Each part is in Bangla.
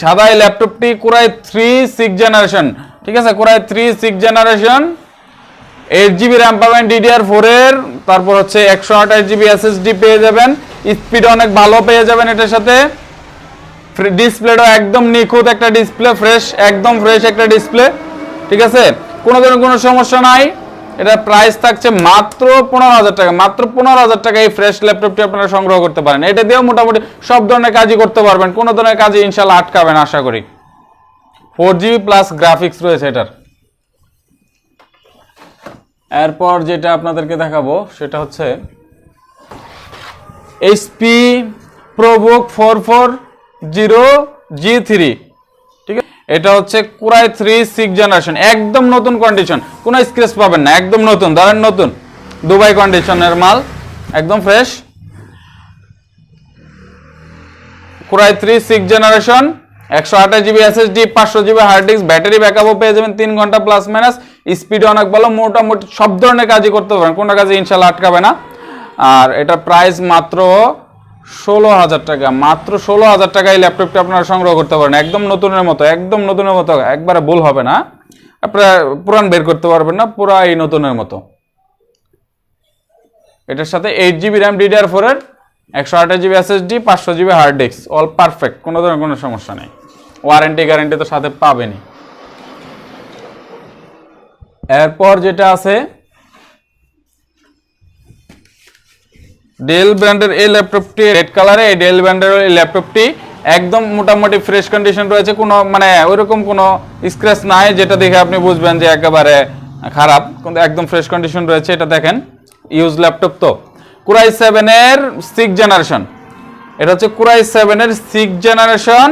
সাদা এই ল্যাপটপটি কোরাই থ্রি সিক্স জেনারেশন, ঠিক আছে? Core i three six generation eight GB RAM পাবেন ডিডিআর ফোর এর, তারপর হচ্ছে একশো আঠাশ জিবি এসএসডি পেয়ে যাবেন স্পিড অনেক ভালো পেয়ে যাবেন এটার সাথে। ডিসপ্লেটা একদম নিখুঁত একটা ডিসপ্লে ফ্রেশ একদম ফ্রেশ একটা ডিসপ্লে ঠিক আছে? কোনো ধরনের কোনো সমস্যা নাই। এটা প্রাইস থাকছে মাত্র পনেরো হাজার টাকা। মাত্র পনেরো হাজার টাকা এই ফ্রেশ ল্যাপটপটি আপনারা সংগ্রহ করতে পারেন। এটা দিয়েও মোটামুটি সব ধরনের কাজই করতে পারবেন। কোনো ধরনের কাজে ইনশাল্লাহ আটকাবেন আশা করি। ফোর প্লাস গ্রাফিক্স রয়েছে এটার। এরপর যেটা আপনাদেরকে দেখাবো, সেটা হচ্ছে HP ProBook four four zero G three এটা হচ্ছে কুরাই থ্রি সিক্স জেনারেশন, একদম নতুন কন্ডিশন কোনো স্ক্রেচ পাবেন না, একদম নতুন। ধরেন নতুন, দুবাই কন্ডিশনের মাল, একদম fresh core i three six generation, একশো আঠাশ জিবি এসএসডি পাঁচশো জিবি হার্ড ডিস্ক ব্যাটারি ব্যাকআপও পেয়ে যাবেন, তিন ঘণ্টা প্লাস মাইনাস স্পিড অনেক ভালো, মোটামুটি সব ধরনের কাজই করতে পারেন, কোনো কাজে ইনশাল্লাহ আটকাবে না। আর এটা প্রাইস মাত্র ষোলো হাজার টাকা, মাত্র ষোলো হাজার টাকা এই ল্যাপটপটি আপনারা সংগ্রহ করতে পারেন। একদম নতুনের মতো, একদম নতুনের মতো, একবারে ভুল হবে না। আপনারা পুরান বের করতে পারবেন না পুরা এই নতুনের মতো। এটার সাথে এইট জিবি র্যাম ডিডিআর ফোরের একশো আঠাশ জিবি এসএসডি পাঁচশো GB hard disk all perfect কোনো ধরনের কোনো সমস্যা নেই। ওয়ারেন্টি গ্যারেন্টি তো সাথে পাবেনই। এরপর যেটা আছে ডেল ব্র্যান্ডের এই ল্যাপটপটি রেড কালারে এই ডেল ব্র্যান্ডের এই ল্যাপটপটি একদম মোটামুটি ফ্রেশ কন্ডিশন রয়েছে। কোনো মানে ওইরকম কোনো স্ক্র্যাচ নাই, যেটা দেখে আপনি বুঝবেন যে একেবারে খারাপ। কিন্তু একদম ফ্রেশ কন্ডিশন রয়েছে, এটা দেখেন। ইউজ ল্যাপটপ তো। কুরাই সেভেনের সিক্স জেনারেশন এটা হচ্ছে কুরাই সেভেনের সিক্স জেনারেশন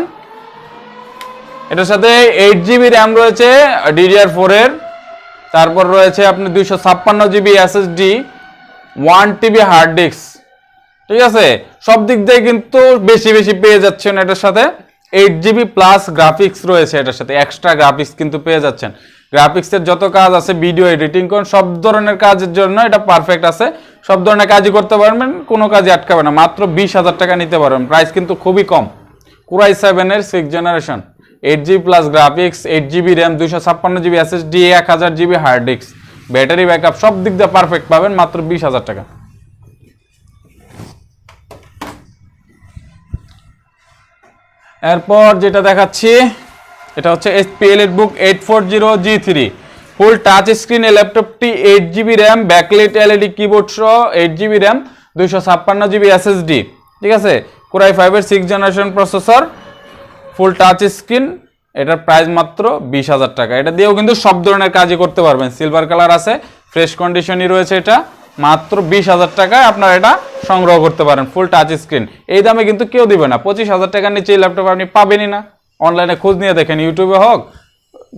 এটার সাথে এইট জিবি র্যাম রয়েছে ডিডিআর ফোরের তারপর রয়েছে আপনি দুইশো ছাপ্পান্ন GB SSD one TB hard disk ঠিক আছে? সব দিক দিয়ে কিন্তু বেশি বেশি পেয়ে যাচ্ছেন এটার সাথে। এইট জিবি প্লাস গ্রাফিক্স রয়েছে এটার সাথে। এক্সট্রা গ্রাফিক্স কিন্তু পেয়ে যাচ্ছেন। গ্রাফিক্সের যত কাজ আছে ভিডিও এডিটিং করুন সব ধরনের কাজের জন্য এটা পারফেক্ট আছে। সব ধরনের কাজই করতে পারবেন, কোনো কাজে আটকাবে না। মাত্র বিশ হাজার টাকা নিতে পারবেন। প্রাইস কিন্তু খুবই কম। কুরাই সেভেনের six generation eight GB plus graphics eight GB RAM দুইশো ছাপ্পান্ন জিবি এসএসডি এক হাজার GB hard disk battery backup সব দিক দিয়ে পারফেক্ট পাবেন মাত্র বিশ হাজার টাকা। এরপর যেটা দেখাচ্ছি, এটা হচ্ছে SPL book eight four zero G three full touch screen ল্যাপটপটি eight GB RAM backlit LED keyboard সহ এইট জিবি র্যাম দুইশো ছাপ্পান্ন জিবি এসএসডি ঠিক আছে? কোরাই ফাইভের six generation processor full touch screen এটার প্রাইস মাত্র বিশ হাজার টাকা। এটা দিয়েও কিন্তু সব ধরনের কাজই করতে পারবেন। সিলভার কালার আছে ফ্রেশ কন্ডিশনই রয়েছে এটা। মাত্র বিশ হাজার টাকায় আপনারা এটা সংগ্রহ করতে পারেন ফুল টাচ স্ক্রিন এই দামে কিন্তু কেউ দিবে না। পঁচিশ হাজার টাকার নিচে এই ল্যাপটপ আপনি পাবেনই না। অনলাইনে খোঁজ নিয়ে দেখেন ইউটিউবে হোক,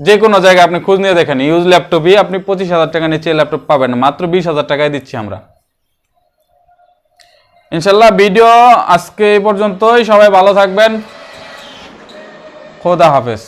যে কোনো জায়গায় আপনি খোঁজ নিয়ে দেখেন। ইউজ ল্যাপটপই আপনি পঁচিশ হাজার টাকা নিচে ল্যাপটপ পাবেন। মাত্র বিশ হাজার টাকায় দিচ্ছি আমরা। ইনশাল্লাহ ভিডিও আজকে এই পর্যন্তই। সবাই ভালো থাকবেন। খোদা হাফেজ।